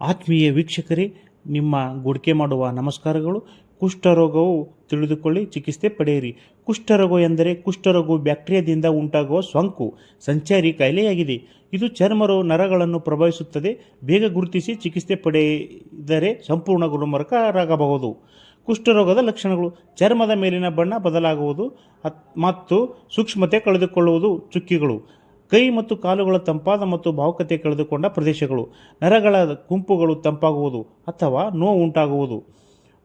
ಆತ್ಮೀಯ ವೀಕ್ಷಕರೇ, ನಿಮ್ಮ ಗುಡಿಕೆ ಮಾಡುವ ನಮಸ್ಕಾರಗಳು. ಕುಷ್ಠರೋಗವು ತಿಳಿದುಕೊಳ್ಳಿ, ಚಿಕಿತ್ಸೆ ಪಡೆಯಿರಿ. ಕುಷ್ಠರೋಗ ಎಂದರೆ ಕುಷ್ಠರೋಗವು ಬ್ಯಾಕ್ಟೀರಿಯಾದಿಂದ ಉಂಟಾಗುವ ಸೋಂಕು, ಸಂಚಾರಿ ಕಾಯಿಲೆಯಾಗಿದೆ. ಇದು ಚರ್ಮರು ನರಗಳನ್ನು ಪ್ರಭಾವಿಸುತ್ತದೆ. ಬೇಗ ಗುರುತಿಸಿ ಚಿಕಿತ್ಸೆ ಪಡೆದರೆ ಸಂಪೂರ್ಣ ಗುಣಮುಖರಾಗಬಹುದು. ಕುಷ್ಠರೋಗದ ಲಕ್ಷಣಗಳು, ಚರ್ಮದ ಮೇಲಿನ ಬಣ್ಣ ಬದಲಾಗುವುದು ಮತ್ತು ಸೂಕ್ಷ್ಮತೆ ಕಳೆದುಕೊಳ್ಳುವುದು ಚುಕ್ಕಿಗಳು. ಕೈ ಮತ್ತು ಕಾಲುಗಳ ತಂಪಾದ ಮತ್ತು ಭಾವುಕತೆ ಕಳೆದುಕೊಂಡ ಪ್ರದೇಶಗಳು, ನರಗಳ ಗುಂಪುಗಳು ತಂಪಾಗುವುದು ಅಥವಾ ನೋವು ಉಂಟಾಗುವುದು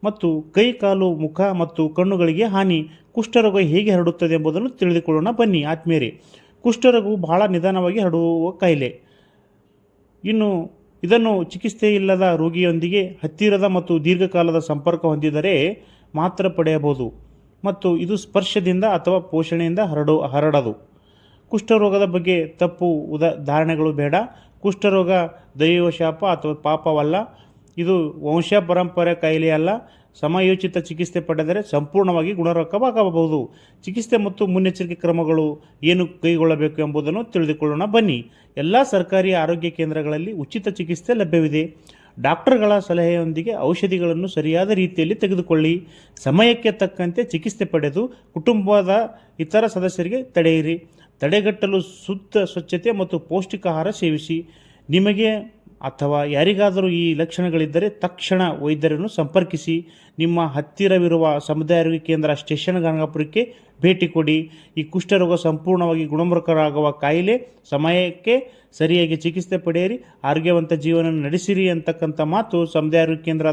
ಮತ್ತು ಕೈ, ಕಾಲು, ಮುಖ ಮತ್ತು ಕಣ್ಣುಗಳಿಗೆ ಹಾನಿ. ಕುಷ್ಠರೋಗ ಹೇಗೆ ಹರಡುತ್ತದೆ ಎಂಬುದನ್ನು ತಿಳಿದುಕೊಳ್ಳೋಣ. ಬನ್ನಿ ಆತ್ಮೀಯರೇ, ಕುಷ್ಠರೋಗವು ಬಹಳ ನಿಧಾನವಾಗಿ ಹರಡುವ ಕಾಯಿಲೆ. ಇನ್ನು ಇದನ್ನು ಚಿಕಿತ್ಸೆ ಇಲ್ಲದ ರೋಗಿಯೊಂದಿಗೆ ಹತ್ತಿರದ ಮತ್ತು ದೀರ್ಘಕಾಲದ ಸಂಪರ್ಕ ಹೊಂದಿದರೆ ಮಾತ್ರ ಪಡೆಯಬಹುದು ಮತ್ತು ಇದು ಸ್ಪರ್ಶದಿಂದ ಅಥವಾ ಪೋಷಣೆಯಿಂದ ಹರಡು ಹರಡದು. ಕುಷ್ಠರೋಗದ ಬಗ್ಗೆ ತಪ್ಪು ಉದ ಧಾರಣೆಗಳು ಬೇಡ. ಕುಷ್ಠರೋಗ ದೈವಶಾಪ ಅಥವಾ ಪಾಪವಲ್ಲ. ಇದು ವಂಶ ಪರಂಪರೆ ಕಾಯಿಲೆಯಲ್ಲ ಸಮಯೋಚಿತ ಚಿಕಿತ್ಸೆ ಪಡೆದರೆ ಸಂಪೂರ್ಣವಾಗಿ ಗುಣರೋಗವಾಗಬಹುದು ಚಿಕಿತ್ಸೆ ಮತ್ತು ಮುನ್ನೆಚ್ಚರಿಕೆ ಕ್ರಮಗಳು ಏನು ಕೈಗೊಳ್ಳಬೇಕು ಎಂಬುದನ್ನು ತಿಳಿದುಕೊಳ್ಳೋಣ. ಬನ್ನಿ. ಎಲ್ಲ ಸರ್ಕಾರಿ ಆರೋಗ್ಯ ಕೇಂದ್ರಗಳಲ್ಲಿ ಉಚಿತ ಚಿಕಿತ್ಸೆ ಲಭ್ಯವಿದೆ. ಡಾಕ್ಟರ್ಗಳ ಸಲಹೆಯೊಂದಿಗೆ ಔಷಧಿಗಳನ್ನು ಸರಿಯಾದ ರೀತಿಯಲ್ಲಿ ತೆಗೆದುಕೊಳ್ಳಿ. ಸಮಯಕ್ಕೆ ತಕ್ಕಂತೆ ಚಿಕಿತ್ಸೆ ಪಡೆದು ಕುಟುಂಬದ ಇತರ ಸದಸ್ಯರಿಗೆ ತಡೆಯಿರಿ. ತಡೆಗಟ್ಟಲು ಶುದ್ಧ ಸ್ವಚ್ಛತೆ ಮತ್ತು ಪೌಷ್ಟಿಕ ಆಹಾರ ಸೇವಿಸಿ. ನಿಮಗೆ ಅಥವಾ ಯಾರಿಗಾದರೂ ಈ ಲಕ್ಷಣಗಳಿದ್ದರೆ ತಕ್ಷಣ ವೈದ್ಯರನ್ನು ಸಂಪರ್ಕಿಸಿ. ನಿಮ್ಮ ಹತ್ತಿರವಿರುವ ಸಮುದಾಯ ಆರೋಗ್ಯ ಕೇಂದ್ರ ಸ್ಟೇಷನ್ ಗಂಗಾಪುರಕ್ಕೆ ಭೇಟಿ ಕೊಡಿ. ಈ ಕುಷ್ಠರೋಗ ಸಂಪೂರ್ಣವಾಗಿ ಗುಣಮುಖರಾಗುವ ಕಾಯಿಲೆ ಸಮಯಕ್ಕೆ ಸರಿಯಾಗಿ ಚಿಕಿತ್ಸೆ ಪಡೆಯಿರಿ. ಆರೋಗ್ಯವಂತ ಜೀವನ ನಡೆಸಿರಿ ಅಂತಕ್ಕಂಥ ಮಾತು ಸಮುದಾಯ ಆರೋಗ್ಯ ಕೇಂದ್ರ